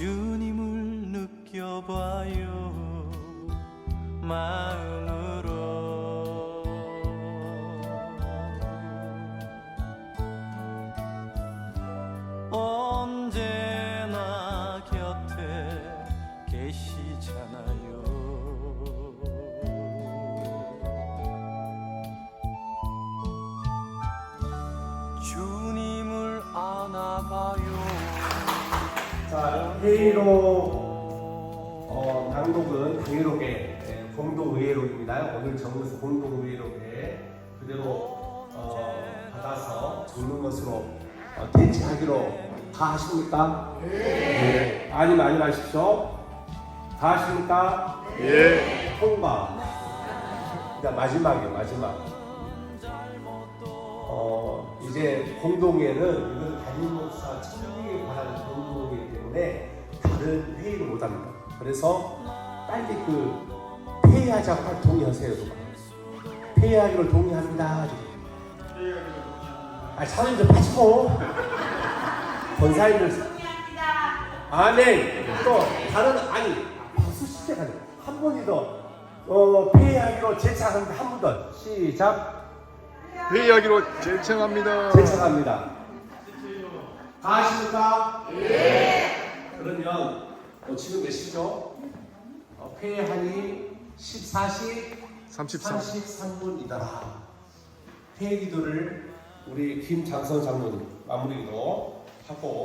주님을 느껴봐요. 마음으 회의록 어, 낭독은 회의록의 예, 공동의회록입니다. 오늘 정부에서 공동의회록에 그대로 어, 받아서 적는 것으로 어, 대체하기로 다 하십니까? 네. 아니 많이 마십시오. 다 하십니까? 예. 통과. 자 마지막이에요 마지막. 어 이제 공동회는 이건 담임 목사 천국에 관한 공동회이기 때문에 그래서 빨리 그 회의하자 빨리 동의하세요. 좀. 회의하기로 동의합니다. 아 차는 좀 하시고 권사님들 아멘 또 다른 아니 무슨 시대가 한 번이 더 어, 회의하기로 제창합니다. 한 번 더 시작. 회의하기로 제청합니다. 제청합니다. 다 아십니까? 네. 그러면 어, 지금 몇 시죠? 어, 회의하니 14시 33. 33분이더라. 회의 기도를 우리 김장선 장로님 마무리 기도 하고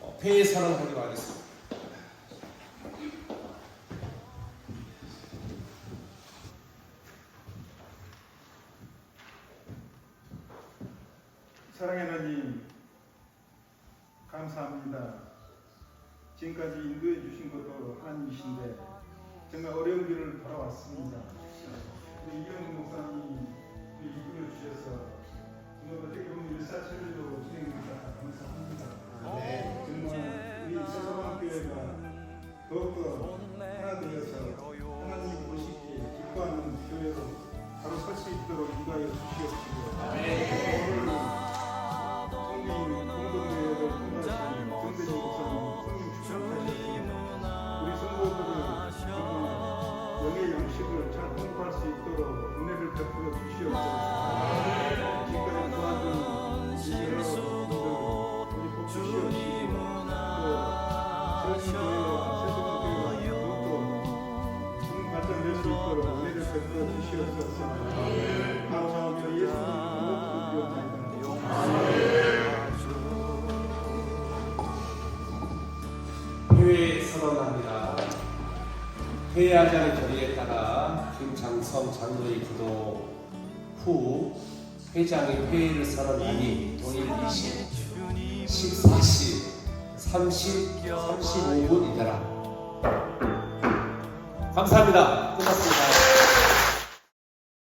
어, 회의 선언하기로 하겠습니다. 사랑의 하나님 감사합니다. 지금까지 인도해 주신 것도 하나님이신데 정말 어려운 길을 돌아왔습니다. 우리 이경준 목사님 우리 이끌어 주셔서 정말 어떻게 보면 일사천리로 진행됩니다. 감사합니다. 정말 우리 세상교회가 더욱더 하나 되어서 하나님 보시기에 기뻐하는 교회로 바로 설 수 있도록 인도하여 주시옵시고 있도록 은혜를 베풀어 주시옵소서. 감사하며 예수님 선언합니다. 회의하자는 결의에 따라 김장성 장로의 기도 후 회장이 회의를 선언하니 동일 20, 14시 30, 35분이더라. 감사합니다. 끝났습니다.